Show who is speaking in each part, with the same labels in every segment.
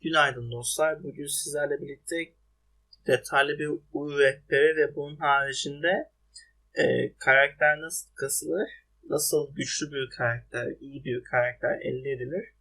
Speaker 1: Günaydın dostlar. Bugün sizlerle birlikte detaylı bir uyu ve bunun haricinde e, karakter nasıl kasılır, nasıl güçlü bir karakter, iyi bir karakter elde edilir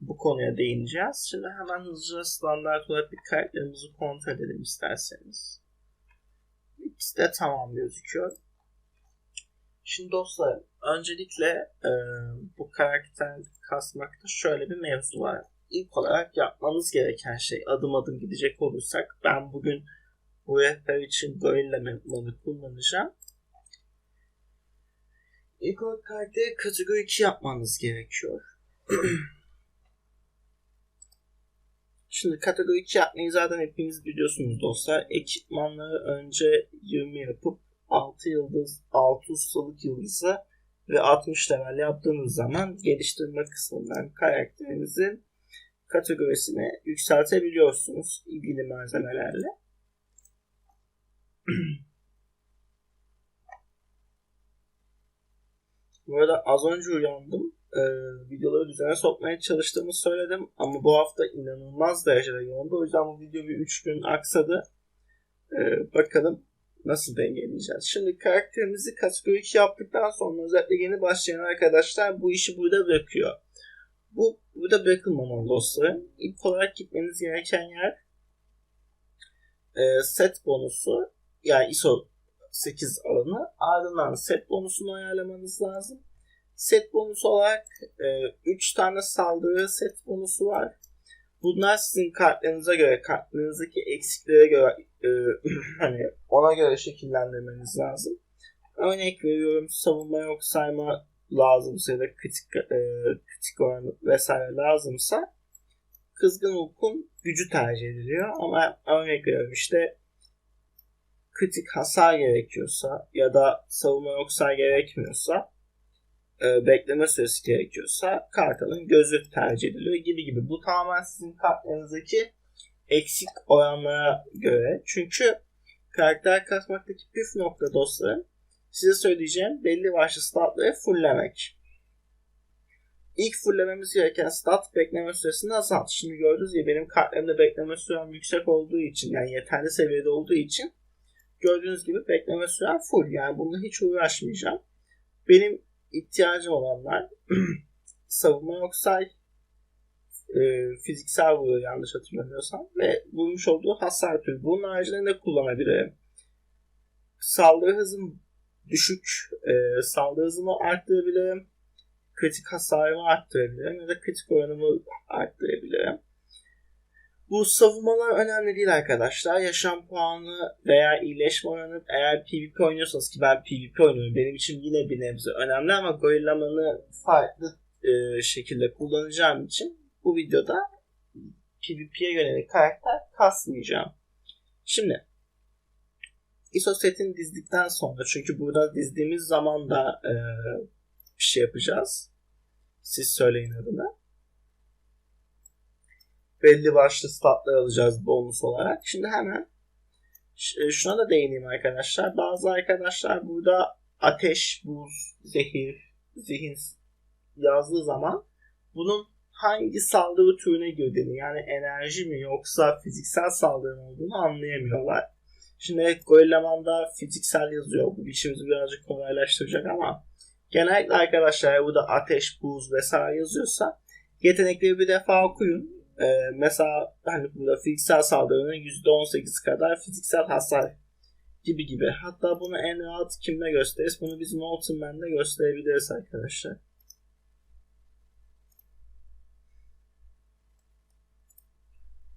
Speaker 1: bu konuya değineceğiz. Şimdi hemen hızlıca standart olarak bir karakterimizi kontrol edelim isterseniz. İkisi de tamam gözüküyor. Şimdi dostlar öncelikle e, bu karakter kasmakta şöyle bir mevzu var ilk olarak yapmanız gereken şey adım adım gidecek olursak ben bugün bu rehber için gorilla mapmanı kullanacağım. İlk olarak karakteri kategori 2 yapmanız gerekiyor. Şimdi kategori 2 yapmayı zaten hepiniz biliyorsunuz dostlar. Ekipmanları önce 20 yapıp 6 yıldız, 6 ustalık yıldızı ve 60 level yaptığınız zaman geliştirme kısmından karakterinizin kategorisini yükseltebiliyorsunuz ilgili malzemelerle. bu arada az önce uyandım. Ee, videoları düzene sokmaya çalıştığımı söyledim. Ama bu hafta inanılmaz derecede yoğundu. O yüzden bu video bir 3 gün aksadı. Ee, bakalım nasıl dengeleyeceğiz. Şimdi karakterimizi kategori 2 yaptıktan sonra özellikle yeni başlayan arkadaşlar bu işi burada bırakıyor. Bu burada bırakılmamalı dostlarım. İlk olarak gitmeniz gereken yer e, set bonusu yani ISO 8 alanı ardından set bonusunu ayarlamanız lazım. Set bonusu olarak 3 e, tane saldırı set bonusu var. Bunlar sizin kartlarınıza göre, kartlarınızdaki eksiklere göre e, hani ona göre şekillendirmeniz lazım. Örnek veriyorum savunma yok sayma lazımsa ya da kritik, e, kritik oranı vesaire lazımsa kızgın okun gücü tercih ediliyor. Ama örnek veriyorum işte kritik hasar gerekiyorsa ya da savunma yoksa gerekmiyorsa e, bekleme süresi gerekiyorsa kartalın gözü tercih ediliyor gibi gibi. Bu tamamen sizin kartlarınızdaki eksik oranlara göre. Çünkü karakter kasmaktaki püf nokta dostlarım size söyleyeceğim belli başlı statları fulllemek. İlk fulllememiz gereken stat bekleme süresini azalt. Şimdi gördüğünüz gibi benim kartlarımda bekleme sürem yüksek olduğu için yani yeterli seviyede olduğu için gördüğünüz gibi bekleme sürem full. Yani bununla hiç uğraşmayacağım. Benim ihtiyacım olanlar savunma yok say e, fiziksel vuruyor yanlış hatırlamıyorsam ve vurmuş olduğu hasar türü. Bunun haricinde ne kullanabilirim? Saldırı hızım düşük e, saldırı hızımı arttırabilirim. Kritik hasarımı arttırabilirim ya da kritik oranımı arttırabilirim. Bu savunmalar önemli değil arkadaşlar. Yaşam puanı veya iyileşme oranı eğer PvP oynuyorsanız ki ben PvP oynuyorum. Benim için yine bir nebze önemli ama gorillamanı farklı e, şekilde kullanacağım için bu videoda PvP'ye yönelik karakter kasmayacağım. Şimdi ISO setini dizdikten sonra çünkü burada dizdiğimiz zaman da e, bir şey yapacağız. Siz söyleyin adına. Belli başlı statlar alacağız bonus olarak. Şimdi hemen e, şuna da değineyim arkadaşlar. Bazı arkadaşlar burada ateş, buz, zehir, zihin yazdığı zaman bunun hangi saldırı türüne girdiğini yani enerji mi yoksa fiziksel saldırı olduğunu anlayamıyorlar. Şimdi evet Gorillamanda fiziksel yazıyor. Bu işimizi birazcık kolaylaştıracak ama genellikle arkadaşlar burada ateş, buz vesaire yazıyorsa yetenekleri bir defa okuyun. Ee, mesela hani burada fiziksel saldırının %18 kadar fiziksel hasar gibi gibi. Hatta bunu en rahat kimle gösteririz? Bunu biz Molten Man'de gösterebiliriz arkadaşlar.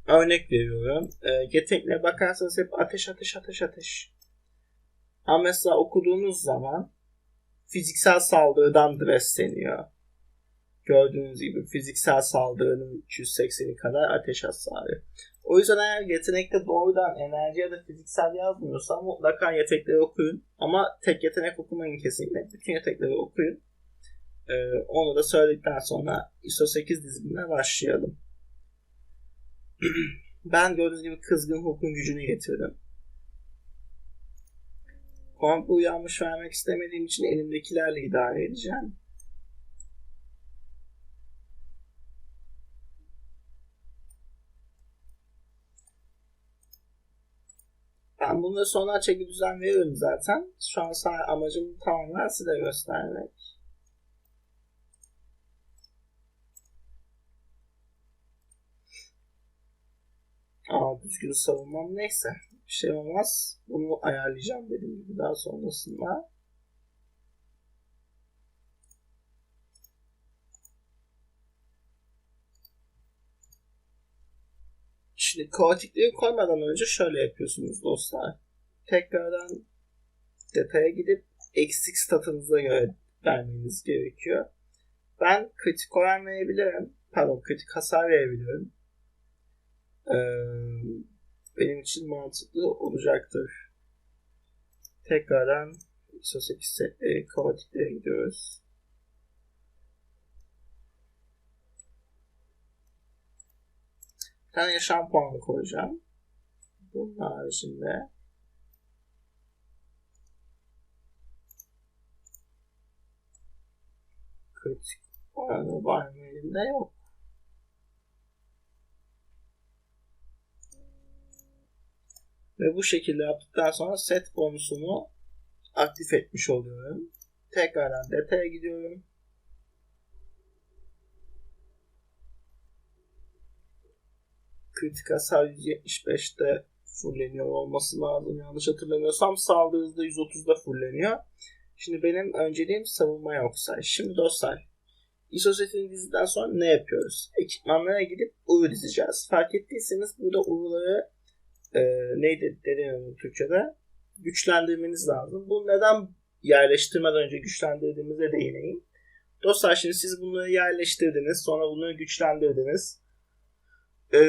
Speaker 1: Örnek veriyorum. E, yeteneklere bakarsanız hep ateş ateş ateş ateş. Ama mesela okuduğunuz zaman fiziksel saldırıdan besleniyor. Gördüğünüz gibi fiziksel saldırının 280'i kadar ateş hasarı. O yüzden eğer yetenekte doğrudan enerji ya da fiziksel yazmıyorsa mutlaka yetenekleri okuyun. Ama tek yetenek okumayın kesinlikle. Bütün yetenekleri okuyun. Ee, onu da söyledikten sonra ISO 8 dizilimine başlayalım. ben gördüğünüz gibi kızgın Hulk'un gücünü getirdim. Komple yanmış vermek istemediğim için elimdekilerle idare edeceğim. Ben bunları sonra çeki düzen veririm zaten. Şu an amacım tamamen size göstermek. Aa düzgün savunmam neyse. Bir şey olmaz. Bunu ayarlayacağım dediğim gibi daha sonrasında. Şimdi kaotikliği koymadan önce şöyle yapıyorsunuz dostlar. Tekrardan detaya gidip eksik statınıza göre vermeniz gerekiyor. Ben kritik oran verebilirim. Pardon kritik hasar verebilirim. Benim için mantıklı olacaktır. Tekrardan ISO 8 e, kaotiklere gidiyoruz. Bir tane yaşam puanı koyacağım. Bunun haricinde kritik oranı var mı elimde yok. Ve bu şekilde yaptıktan sonra set bonusunu aktif etmiş oluyorum. Tekrardan detaya gidiyorum. kritik hasar 175'te fulleniyor olması lazım. Yanlış hatırlamıyorsam saldırı hızı 130'da fulleniyor. Şimdi benim önceliğim savunma yoksa. Şimdi dostlar ISO setini dizdikten sonra ne yapıyoruz? Ekipmanlara gidip uru dizeceğiz. Fark ettiyseniz burada uruları e, neydi deniyor Türkçe'de? Güçlendirmeniz lazım. Bu neden yerleştirmeden önce güçlendirdiğimize değineyim. Dostlar şimdi siz bunları yerleştirdiniz. Sonra bunları güçlendirdiniz. 5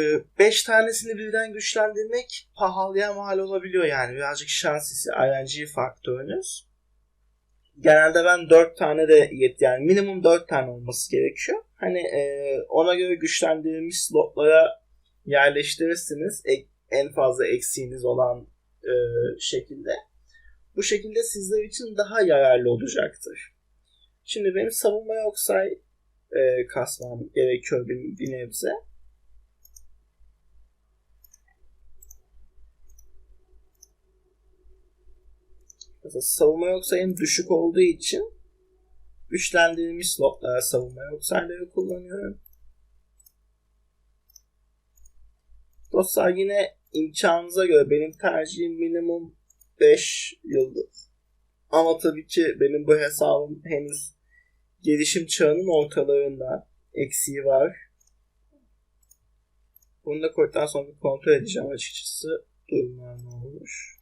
Speaker 1: ee, tanesini birden güçlendirmek pahalıya mal olabiliyor yani. Birazcık şans ise RNG faktörünüz. Genelde ben 4 tane de yet yani minimum 4 tane olması gerekiyor. Hani e, ona göre güçlendirilmiş slotlara yerleştirirsiniz. E, en fazla eksiğiniz olan e, şekilde. Bu şekilde sizler için daha yararlı olacaktır. Şimdi benim savunma yoksa e, kasmam gerekiyor bir, bir nebze. Mesela savunma yok sayım düşük olduğu için güçlendirilmiş slotlara savunma yok sayıları kullanıyorum. Dostlar yine imkanınıza göre benim tercihim minimum 5 yıldız. Ama tabii ki benim bu hesabım henüz gelişim çağının ortalarında eksiği var. Bunu da koyduktan sonra kontrol edeceğim açıkçası durumlar ne olmuş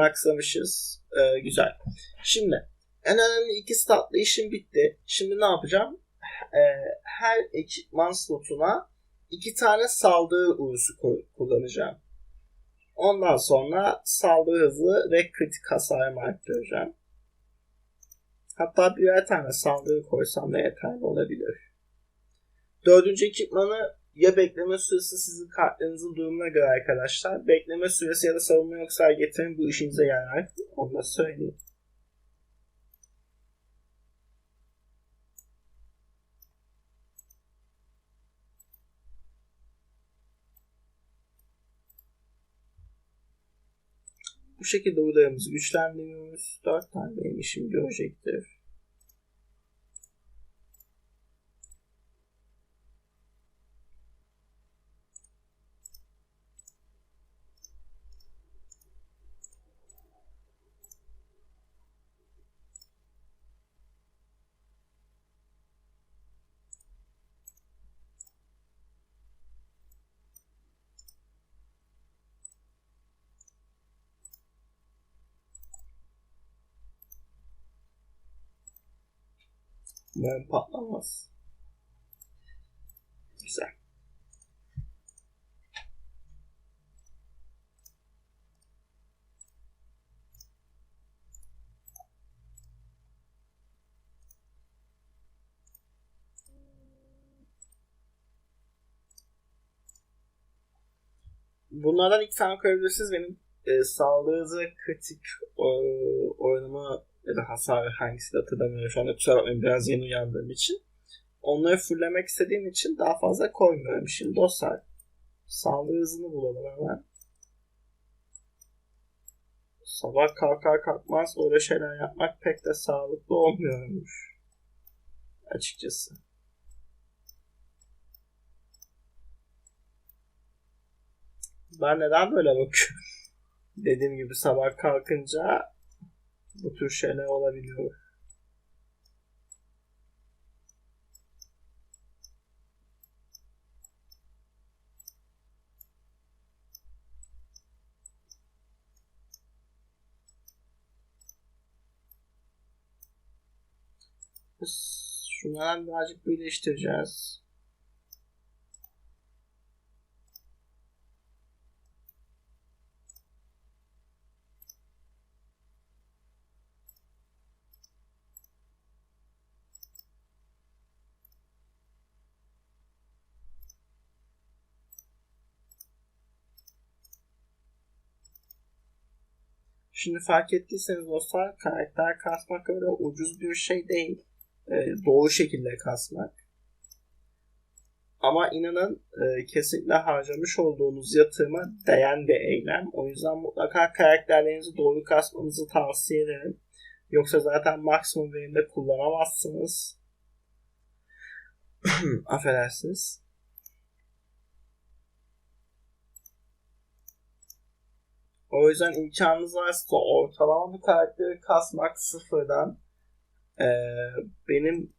Speaker 1: maxlamışız. Ee, güzel. Şimdi en önemli iki statlı işim bitti. Şimdi ne yapacağım? Ee, her ekipman slotuna iki tane saldırı uğusu kullanacağım. Ondan sonra saldırı hızı ve kritik hasarımı arttıracağım. Hatta birer tane saldırı koysam da yeterli olabilir. Dördüncü ekipmanı ya bekleme süresi sizin kartlarınızın durumuna göre arkadaşlar. Bekleme süresi ya da savunma yoksa getirin bu işinize yarar. Onu da söyleyeyim. Bu şekilde uygulamamızı güçlendiriyoruz. 4 tane benim işim görecektir. Umarım patlamaz. Güzel. Bunlardan ilk tane koyabilirsiniz. Benim e, sağlığınızı kritik e, oranımı ya da hasar hangisi de hatırlamıyorum şu anda kusura bakmayın biraz yeni uyandığım için. Onları fullemek istediğim için daha fazla koymuyorum. Şimdi dostlar saldırı hızını bulalım hemen. sabah kalkar kalkmaz öyle şeyler yapmak pek de sağlıklı olmuyormuş. Açıkçası. Ben neden böyle bakıyorum? Dediğim gibi sabah kalkınca bu tür şeyler olabiliyor. Şunları birazcık birleştireceğiz. Şimdi fark ettiyseniz dostlar karakter kasmak öyle ucuz bir şey değil. Ee, doğru şekilde kasmak. Ama inanın e, kesinlikle harcamış olduğunuz yatırıma değen bir eylem. O yüzden mutlaka karakterlerinizi doğru kasmanızı tavsiye ederim. Yoksa zaten maksimum verimde kullanamazsınız. Affedersiniz. O yüzden imkanınız varsa ortalama bir karakteri kasmak sıfırdan e, benim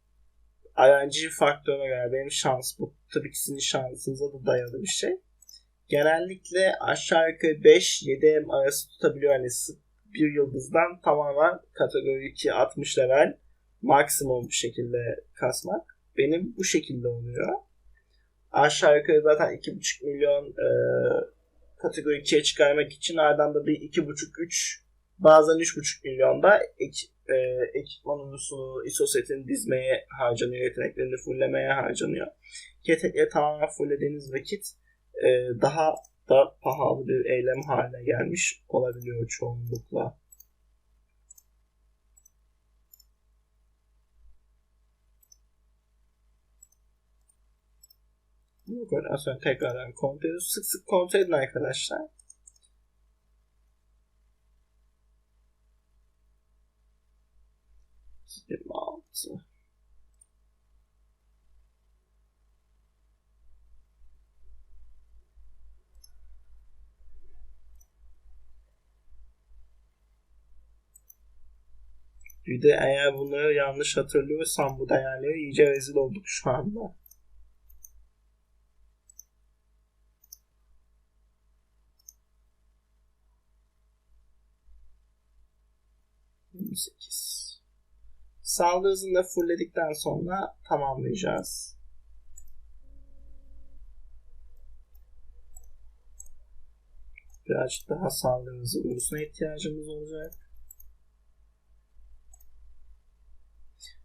Speaker 1: RNG faktörüne göre benim şans bu tabii ki sizin şansınıza da dayalı bir şey. Genellikle aşağı yukarı 5-7 arası tutabiliyor. Yani bir yıldızdan tamamen kategori 2 60 level maksimum bir şekilde kasmak. Benim bu şekilde oluyor. Aşağı yukarı zaten 2,5 milyon e, kategori 2'ye çıkarmak için ardından da bir 2,5-3 bazen 3,5 milyonda ek, e, ekipman ulusunu ISO setini dizmeye harcanıyor. Yeteneklerini fulllemeye harcanıyor. Yetenekleri tamamen fulllediğiniz vakit e, daha da pahalı bir eylem haline gelmiş olabiliyor çoğunlukla. Bu kadar sonra tekrardan kontrol ediyoruz. Sık sık kontrol edin arkadaşlar. Yirmi altı. Bir de eğer bunları yanlış hatırlıyorsam bu değerleri iyice rezil olduk şu anda. 28. Saldırı hızını fullledikten sonra tamamlayacağız. Birazcık daha saldırı hızı ulusuna ihtiyacımız olacak.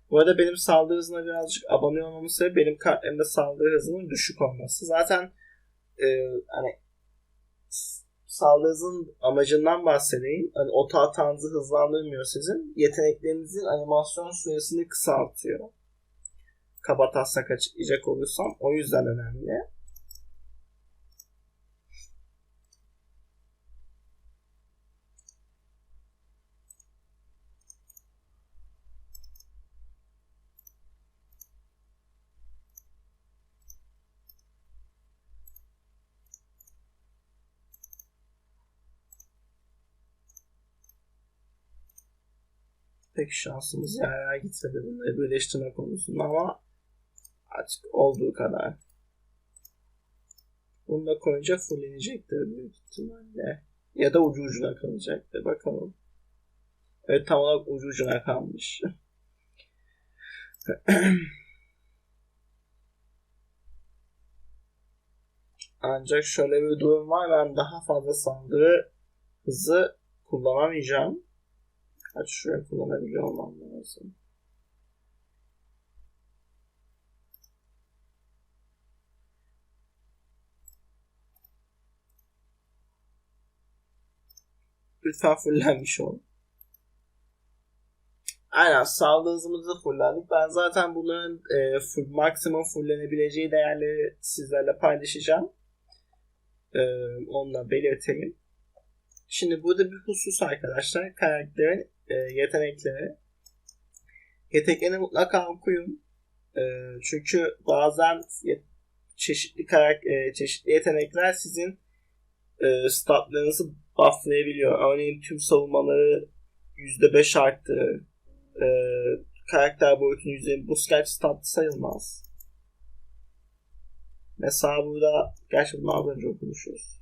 Speaker 1: Bu arada benim saldırı hızına birazcık abone olmamın sebebi benim kartlarımda saldırı hızının düşük olması. Zaten e, hani sağlığınızın amacından bahsedeyim. Hani oto hatanızı hızlandırmıyor sizin. Yeteneklerinizin animasyon süresini kısaltıyor. Kaba taslak açıklayacak olursam o yüzden önemli. Pek şansımız yarar gitmedi bunları birleştirme konusunda ama artık olduğu kadar. Bunu da koyunca fullenecektir büyük ihtimalle. Ya da ucu ucuna kalacaktır. Bakalım. Evet tam olarak ucu ucuna kalmış. Ancak şöyle bir durum var. Ben daha fazla saldırı hızı kullanamayacağım. Kaç şuraya kullanabiliyor olmam lazım. Lütfen fullenmiş ol. Aynen sağlığı hızımızı fullendik. Ben zaten bunların e, full, maksimum fullenebileceği değerleri sizlerle paylaşacağım. E, onu da belirtelim. Şimdi burada bir husus arkadaşlar. Karakterin e, yetenekleri. Yeteneklerini mutlaka okuyun. E, çünkü bazen çeşitli karakter, çeşitli yetenekler sizin e, statlarınızı bufflayabiliyor. Örneğin tüm savunmaları %5 arttı. E, karakter boyutunu %20. Bu gerçi stat sayılmaz. Mesela burada gerçi bunu az önce okumuşuz.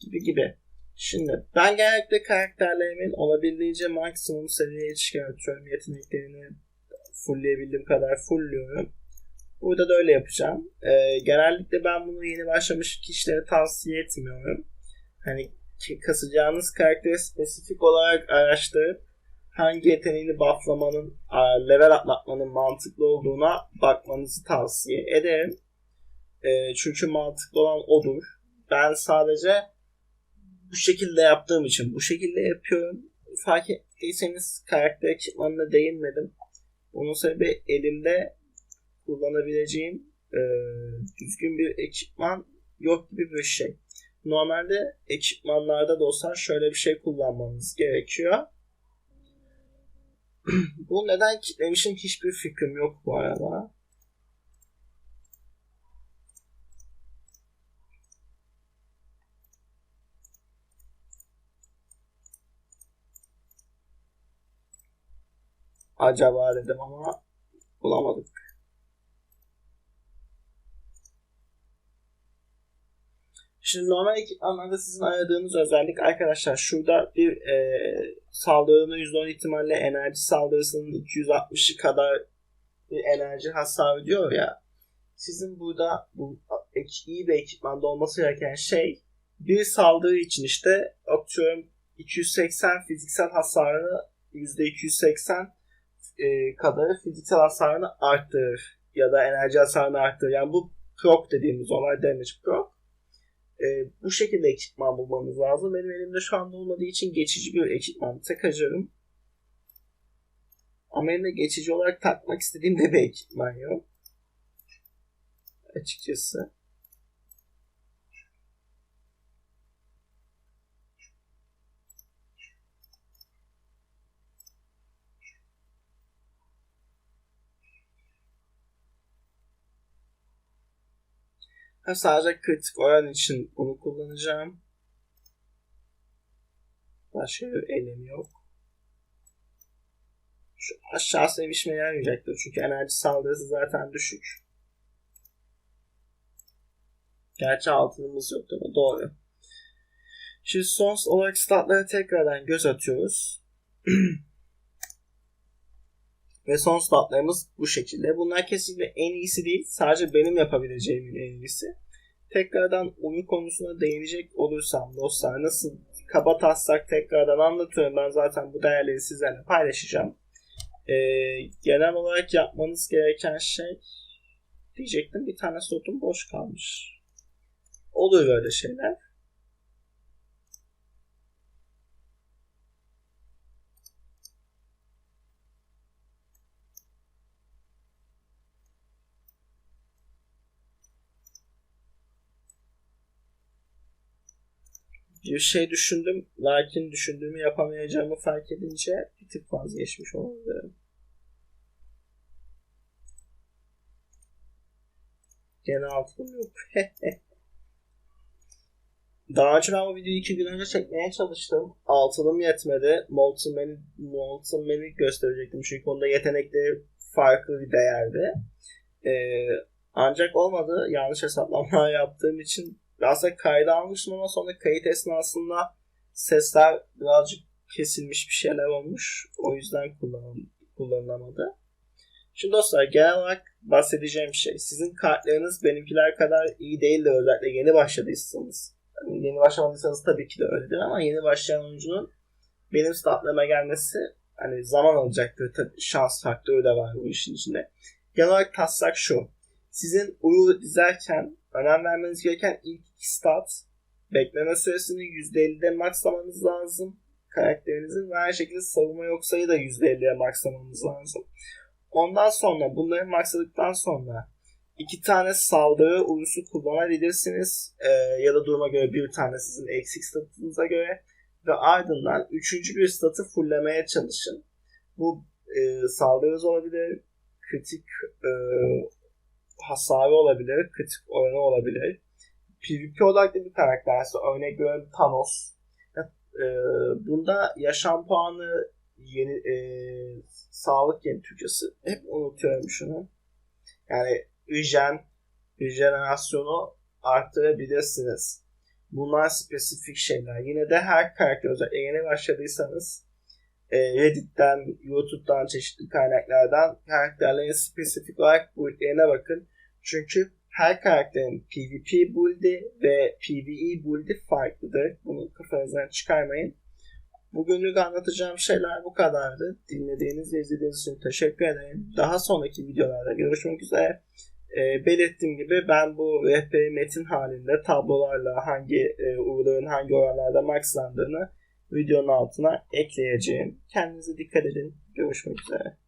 Speaker 1: Gibi gibi. Şimdi ben genellikle karakterlerimin olabildiğince maksimum seviyeye çıkartıyorum. Yeteneklerini fullleyebildiğim kadar fullliyorum. Burada da öyle yapacağım. Ee, genellikle ben bunu yeni başlamış kişilere tavsiye etmiyorum. Hani kasacağınız karakteri spesifik olarak araştırıp hangi yeteneğini bufflamanın, level atlatmanın mantıklı olduğuna bakmanızı tavsiye ederim. E, çünkü mantıklı olan odur. Ben sadece bu şekilde yaptığım için bu şekilde yapıyorum. Fark ettiyseniz karakter ekipmanına değinmedim. Onun sebebi elimde kullanabileceğim e, düzgün bir ekipman yok gibi bir şey. Normalde ekipmanlarda dostlar şöyle bir şey kullanmanız gerekiyor. bu neden kitlemişim hiçbir fikrim yok bu arada. Acaba dedim ama bulamadık. Şimdi normal ekipmanlarda sizin aradığınız özellik arkadaşlar şurada bir e, saldırının %10 ihtimalle enerji saldırısının 260'ı kadar bir enerji hasar diyor ya. Sizin burada bu iyi bir ekipmanda olması gereken şey bir saldırı için işte atıyorum 280 fiziksel hasarını %280 e, kadar fiziksel hasarını arttırır ya da enerji hasarını arttırır. Yani bu proc dediğimiz olay damage proc e, bu şekilde ekipman bulmamız lazım. Benim elimde şu anda olmadığı için geçici bir ekipman takacağım. Ama elimde geçici olarak takmak istediğim de bir ekipman yok. Açıkçası. Ha, sadece kritik oran için bunu kullanacağım. Başka bir elim yok. Şu aşağı sevişmeye yaramayacaktır. Çünkü enerji saldırısı zaten düşük. Gerçi altınımız yok ama doğru. Şimdi son olarak statlara tekrardan göz atıyoruz. Ve son statlarımız bu şekilde. Bunlar kesinlikle en iyisi değil. Sadece benim yapabileceğimin en iyisi. Tekrardan oyun konusuna değinecek olursam dostlar nasıl kaba taslak tekrardan anlatıyorum. Ben zaten bu değerleri sizlerle paylaşacağım. Ee, genel olarak yapmanız gereken şey diyecektim bir tane slotum boş kalmış. Oluyor böyle şeyler. Bir şey düşündüm. Lakin düşündüğümü yapamayacağımı fark edince bir tık vazgeçmiş olabilirim. Gene altım yok. Daha önce ben bu videoyu iki gün önce çekmeye çalıştım. Altınım yetmedi. Molten Man'i, Molten Man'i gösterecektim. Çünkü onda yetenekleri farklı bir değerdi. Ee, ancak olmadı. Yanlış hesaplamalar yaptığım için aslında kayda almıştım ama sonra kayıt esnasında sesler birazcık kesilmiş bir şeyler olmuş. O yüzden kullan kullanılamadı. Şimdi dostlar genel olarak bahsedeceğim şey sizin kartlarınız benimkiler kadar iyi değildir özellikle yeni başladıysanız. Yani yeni başlamadıysanız tabii ki de öyledir ama yeni başlayan oyuncunun benim statlarıma gelmesi hani zaman alacaktır. Tabii şans faktörü de var bu işin içinde. Genel olarak taslak şu. Sizin uyu dizerken önem vermeniz gereken ilk stat bekleme süresini %50'de makslamanız lazım karakterinizin ve her şekilde savunma yoksayı da %50'ye makslamanız lazım. Ondan sonra bunları maksadıktan sonra iki tane saldırı ulusu kullanabilirsiniz. Ee, ya da duruma göre bir tane sizin eksik statınıza göre. Ve ardından üçüncü bir statı fulllemeye çalışın. Bu e, saldırı olabilir, kritik e, hasarı olabilir, kritik oranı olabilir. PvP odaklı bir karakterse örnek veriyorum Thanos. E, bunda yaşam puanı yeni e, sağlık yeni Türkçesi. Hep unutuyorum şunu. Yani regen, rejenerasyonu arttırabilirsiniz. Bunlar spesifik şeyler. Yine de her karakter özellikle yeni başladıysanız e, Reddit'ten, YouTube'dan, çeşitli kaynaklardan karakterlerin spesifik olarak build'lerine bakın. Çünkü her karakterin PvP build'i ve PvE build'i farklıdır. Bunu kafanızdan çıkarmayın. Bugünlük anlatacağım şeyler bu kadardı. Dinlediğiniz ve izlediğiniz için teşekkür ederim. Daha sonraki videolarda görüşmek üzere. E, belirttiğim gibi ben bu rehberi metin halinde tablolarla hangi e, uğurların hangi oranlarda maxlandığını videonun altına ekleyeceğim. Kendinize dikkat edin. Görüşmek üzere.